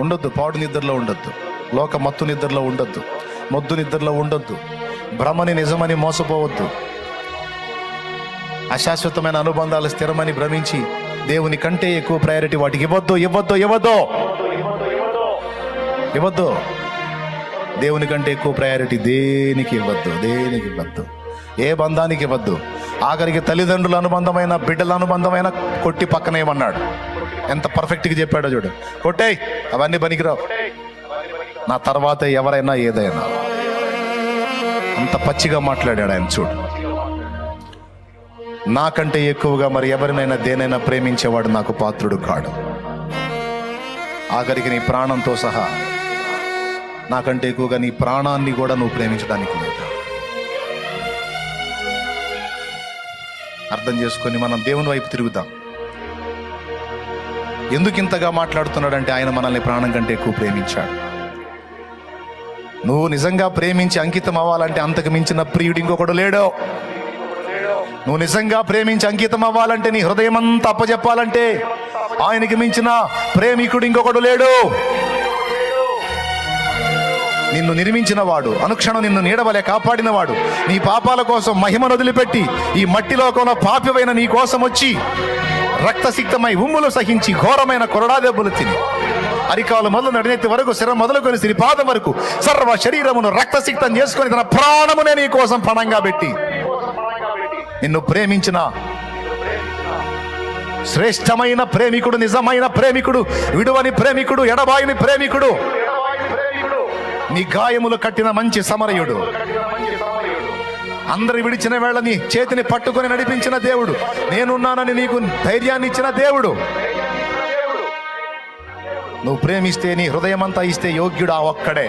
ఉండొద్దు పాడు నిద్రలో ఉండొద్దు లోక మత్తు నిద్రలో ఉండొద్దు మొద్దు నిద్రలో ఉండొద్దు భ్రమని నిజమని మోసపోవద్దు. అశాశ్వతమైన అనుబంధాలు స్థిరమని భ్రమించి దేవుని కంటే ఎక్కువ ప్రయారిటీ వాటికి ఇవ్వద్దు ఇవ్వద్దు ఇవ్వద్దు. ఇవ్వద్దు. దేవుని కంటే ఎక్కువ ప్రయారిటీ దేనికి ఇవ్వద్దు దేనికి ఇవ్వద్దు? ఏ బంధానికి ఇవ్వద్దు? ఆఖరికి తల్లిదండ్రుల అనుబంధమైన బిడ్డల అనుబంధమైన కొట్టి పక్కనేమన్నాడు ఎంత పర్ఫెక్ట్గా చెప్పాడో చూడు. కొట్టేయ్ అవన్నీ పనికిరావు. నా తర్వాత ఎవరైనా ఏదైనా. అంత పచ్చిగా మాట్లాడాడు ఆయన చూడు. నాకంటే ఎక్కువగా మరి ఎవరినైనా దేనైనా ప్రేమించేవాడు నాకు పాత్రుడు కాడు. ఆఖరికి నీ ప్రాణంతో సహా నాకంటే ఎక్కువగా నీ ప్రాణాన్ని కూడా నువ్వు ప్రేమించడానికి లేదు. అర్థం చేసుకొని మనం దేవుని వైపు తిరుగుదాం. ఎందుకు ఇంతగా మాట్లాడుతున్నాడంటే ఆయన మనల్ని ప్రాణం కంటే ఎక్కువ ప్రేమించాడు. నువ్వు నిజంగా ప్రేమించి అంకితం అవ్వాలంటే అంతకు మించిన ప్రియుడు ఇంకొకడు లేడు. నువ్వు నిజంగా ప్రేమించి అంకితం అవ్వాలంటే నీ హృదయం అంతా అప్పచెప్పాలంటే ఆయనకి మించిన ప్రేమికుడు ఇంకొకడు లేడు. నిన్ను నిర్మించిన వాడు. అనుక్షణం నిన్ను నీడవలే కాపాడినవాడు. నీ పాపాల కోసం మహిమను వదిలిపెట్టి ఈ మట్టి లోకంలో పాపివైన నీ కోసం వచ్చి రక్తసిక్తమై ఉమ్ములు సహించి ఘోరమైన కొరడా దెబ్బలు తిని. అరికాలు మొదలు నడినెత్తి వరకు శిర మొదలుకొని సిరిపాదం వరకు సర్వ శరీరమును రక్తసిక్తం చేసుకొని తన ప్రాణమునే నీ కోసం పణంగా పెట్టి. నిన్ను ప్రేమించిన శ్రేష్టమైన ప్రేమికుడు నిజమైన ప్రేమికుడు విడువని ప్రేమికుడు ఎడబాయిని ప్రేమికుడు నీ గాయములు కట్టిన మంచి సమరయుడు. అందరి విడిచిన వేళని చేతిని పట్టుకొని నడిపించిన దేవుడు. నేనున్నానని నీకు ధైర్యాన్ని ఇచ్చిన దేవుడు. నువ్వు ప్రేమిస్తే నీ హృదయమంతా ఇస్తే యోగ్యుడు ఆ ఒక్కడే.